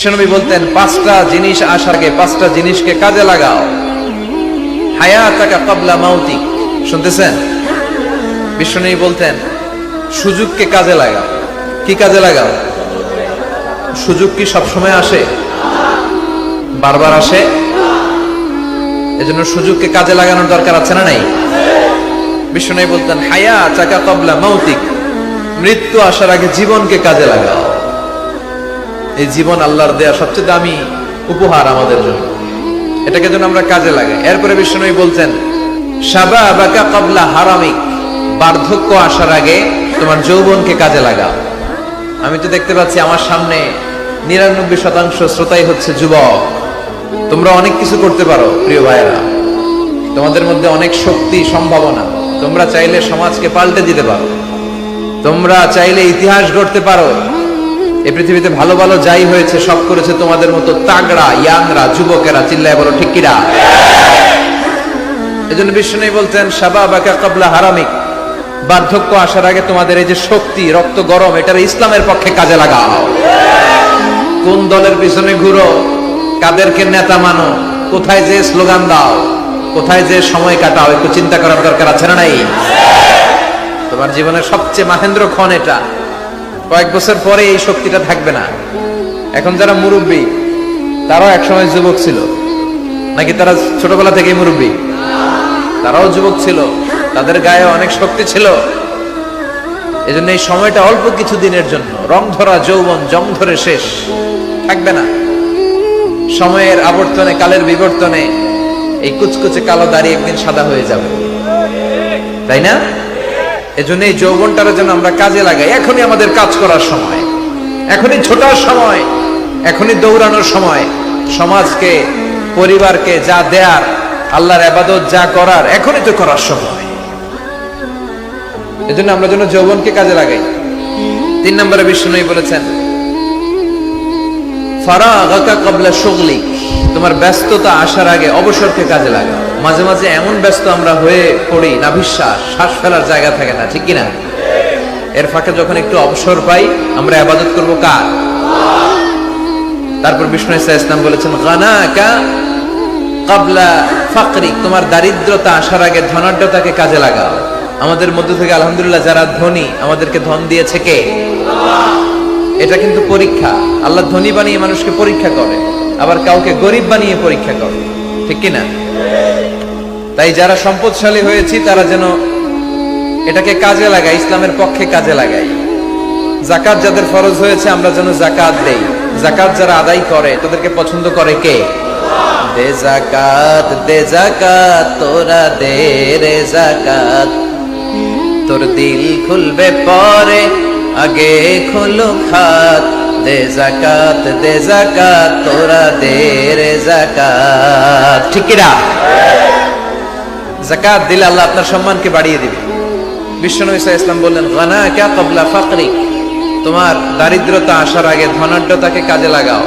বিশ্বনবী বলতেন, পাঁচটা জিনিস আসার আগে পাঁচটা জিনিসকে কাজে লাগাও। হায়াতাকা কাবলা মাউতিক শুনতেছেন? বিশ্বনবী বলতেন, সুযোগকে কাজে লাগাও। কি কাজে লাগাও? সুযোগ কি সবসময় আসে? বারবার আসে? এজন্য সুযোগকে কাজে লাগানোর দরকার আছে না নাই? বিশ্বনবী বলতেন হায়া চাকা কবলা মাউতিক। মৃত্যু আসার আগে জীবনকে কাজে লাগাও। এই জীবন আল্লাহর দেয়া সবচেয়ে দামি উপহার আমাদের জন্য। এটাকে যেন আমরা কাজে লাগাই। এরপরে বিষ্ণু বলছেন সাবা বাকা কবলা হারামিক। বার্ধক্য আসার আগে তোমার যৌবনকে কাজে লাগাও। আমি তো দেখতে পাচ্ছি আমার সামনে নিরানব্বই শতাংশ শ্রোতাই হচ্ছে যুবক। তোমরা অনেক কিছু করতে পারো, প্রিয় ভাইয়েরা। তোমাদের মধ্যে অনেক শক্তি, সম্ভাবনা। তোমরা চাইলে সমাজকে পাল্টে দিতে পারো। তোমরা চাইলে ইতিহাস গড়তে পারো। এই পৃথিবীতে ভালো ভালো যাই হয়েছে, সব করেছে তোমাদের মতো তাগড়া, ইয়াংরা, যুবকেরা, চিল্লায় বলো, ঠিক কিনা? এই জন্য বিষ্ণু বলতেন সাবা বাকা কবলা হারামিক। বার্ধক্য আসার আগে তোমাদের এই যে শক্তি, রক্ত, গরম, এটার ইসলামের পক্ষে কাজে লাগাও। কোন দলের পিছনে ঘুরো? কাদেরকে নেতা মানো? কোথায় যে স্লোগান দাও? কোথায় যে সময় কাটাও? একটু চিন্তা করার দরকার আছে না নাই? তোমার জীবনের সবচেয়ে মাহেন্দ্র ক্ষণ এটা। কয়েক বছর পরে এই শক্তিটা থাকবে না। এখন যারা মুরব্বী, তারাও একসময় যুবক ছিল। নাকি তারা ছোটবেলা থেকেই মুরব্বী? তারাও যুবক ছিল। তাদের গায়ে অনেক শক্তি ছিল। এজন্য এই সময়টা অল্প কিছু দিনের জন্য, রং ধরা, যৌবন, জং ধরে শেষ। থাকবে না। সময়ের আবর্তনে, কালের বিবর্তনে এই কুচকুচে কালো দাড়ি একদিন সাদা হয়ে যাবে। তাই না? এজন্য এই যৌবনটার জন্য আমরা কাজে লাগাই। এখনই আমাদের কাজ করার সময়। এখনই ছোটার সময়। এখনই দৌড়ানোর সময়। সমাজকে, পরিবারকে যা দেয়ার, আল্লাহর আবাদত যা করার, এখনই তো করার সময়। এজন্য আমরা যেন যৌবনকে কাজে লাগাই। তিন নম্বরে বিষ্ণু বলেছেন, ফারাগাকা কবলা শুগলিক তোমার ব্যস্ততা আসার আগে অবসরকে কাজে লাগাও। মাঝে মাঝে এমন ব্যস্ত আমরা হয়ে পড়ি নাভিশ্বাস শ্বাস ফেলার জায়গা থাকে না, ঠিক কিনা? এর ফাঁকে যখন একটু অবসর পাই, আমরা আবাদত করব কার? তারপর বিষ্ণু ইসা ইসলাম বলেছেন, গানাকা কাবলা ফাকরিক, তোমার দারিদ্রতা আসার আগে ধনাঢ্যতাকে কাজে লাগাও। আমাদের মধ্য থেকে আলহামদুলিল্লাহ যারা ধনী, আমাদেরকে ধন দিয়েছে কে? এটা কিন্তু পরীক্ষা। আল্লাহ ধনী বানিয়ে মানুষকে পরীক্ষা করে, আবার কাউকে গরিব বানিয়ে পরীক্ষা করে, ঠিক কিনা? তাই যারা সম্পদশালী হয়েছি, তারা যেন এটাকে কাজে লাগায়, ইসলামের পক্ষে কাজে লাগাই জাকাত যাদের ফরজ হয়েছে, আমরা যেন জাকাত দেই। জাকাত যারা আদায় করে, তাদেরকে পছন্দ করে কে? দে জাকাত দে জাকাত তোরা দে রে জাকাত তোর দিল খুলবে পরে, আগে খোলো খাত। দে জাকাত দে জাকাত তোরা দে রে জাকাত ঠিক কিনা? জাকাত দিলে আল্লাহ আপনার সম্মানকে বাড়িয়ে দিবে। বিশ্বনবী সাল্লাল্লাহু ইসলাম বললেন গানা কা কবলা ফাকরি। তোমার দারিদ্রতা আসার আগে ধনাঢ্যতাকে কাজে লাগাও।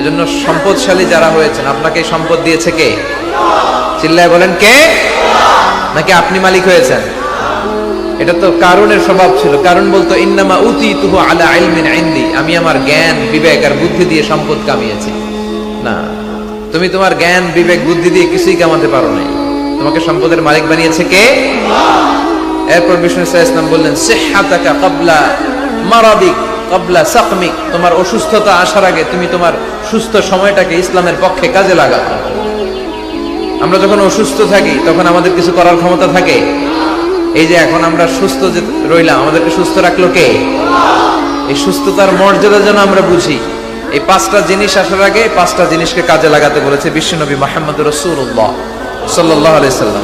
এজন্য সম্পদশালী যারা হয়েছেন, আপনাকে সম্পদ দিয়েছে কে? চিল্লায় বলেন, কে? নাকি আপনি মালিক হয়েছেন? এটা তো কারণের স্বভাব ছিল। কারণ বলতো, ইন্নামা উতি তুহু আলা ইলমিন ইনদি। আমি আমার জ্ঞান, বিবেক আর বুদ্ধি দিয়ে সম্পদ কামিয়েছি। না, তুমি তোমার জ্ঞান, বিবেক, বুদ্ধি দিয়ে কিছুই কামাতে পারো নাই। তোমাকে সম্পদের মালিক বানিয়েছে কে? এরপর বিষ্ণু ইসলাম বললেন, সিহাতাকা কাবলা মারাদিক কাবলা সাকমিক। তোমার অসুস্থতা আসার আগে তুমি তোমার সুস্থ সময়টাকে ইসলামের পক্ষে কাজে লাগাও। আমরা যখন অসুস্থ থাকি, তখন আমাদের কিছু করার ক্ষমতা থাকে। এই যে এখন আমরা সুস্থ যে রইলাম, আমাদেরকে সুস্থ রাখল কে? এই সুস্থতার মর্যাদা যেন আমরা বুঝি। এই পাঁচটা জিনিস আসার আগে পাঁচটা জিনিসকে কাজে লাগাতে বলেছে বিশ্বনবী মোহাম্মদ রসুল্লাহ সাল্লাহ আলাইসাল্লাম